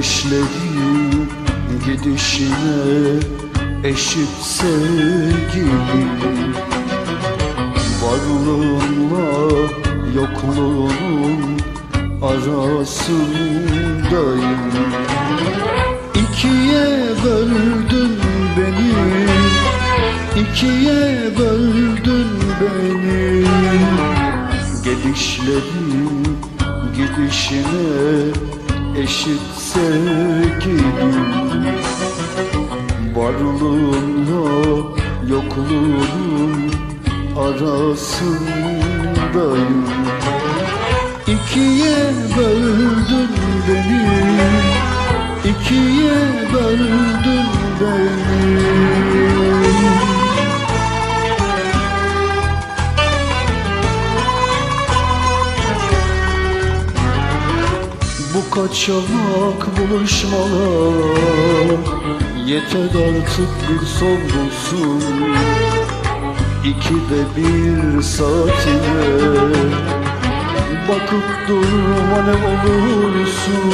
Gelişlerin gidişine eşit sevgilim Varlığınla yokluğunun arasındayım. İkiye böldün beni ikiye böldün beni. Gelişlerin gidişine eşit sevgilim Varlığınla yokluğun arasındayım. İkiye böldün beni kaçamak buluşmalar Yeter artık bir son bulsun. İkide bir saatine Bakıp durma ne olursun.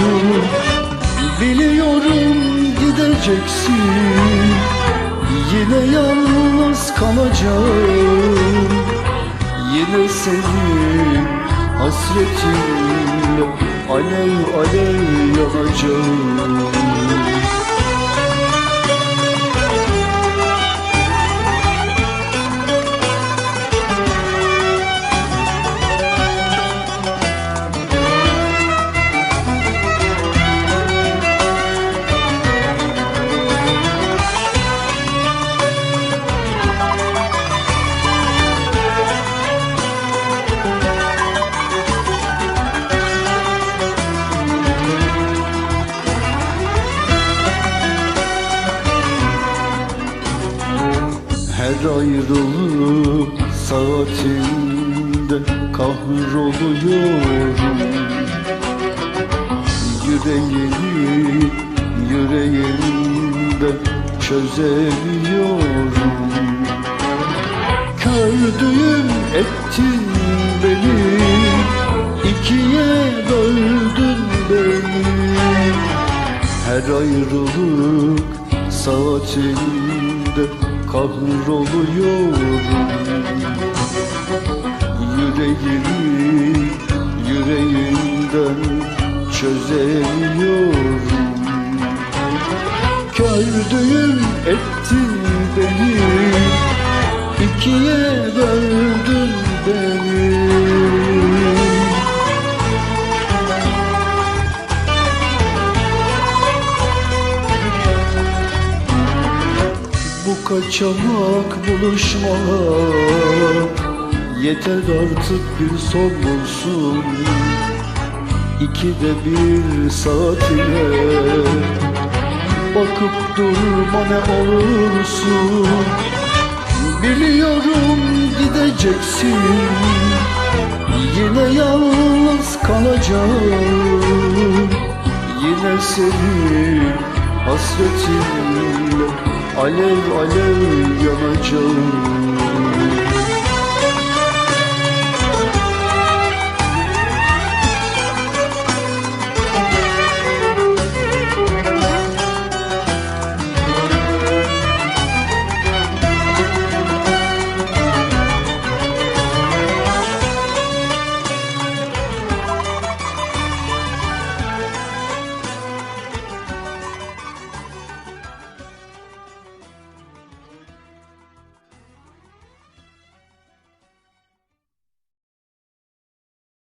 Biliyorum gideceksin. Yine yalnız kalacağım. Yine senin hasretinle Alev alev yanacağım ayrılık saatinde kahroluyorum. Yüreğini yüreğimde çözemiyorum. Kördüğüm ettin beni ikiye böldün beni. Her ayrılık saatinde kahroluyorum. Yüreğimi yüreğimden çözemiyorum. Kördüğüm ettin beni kaçamak buluşmalar Yeter artık bir son bulsun. İkide bir saatine Bakıp durma ne olursun. Biliyorum gideceksin. Yine yalnız kalacağım Yine seni hasretinle Alev alev yanacağım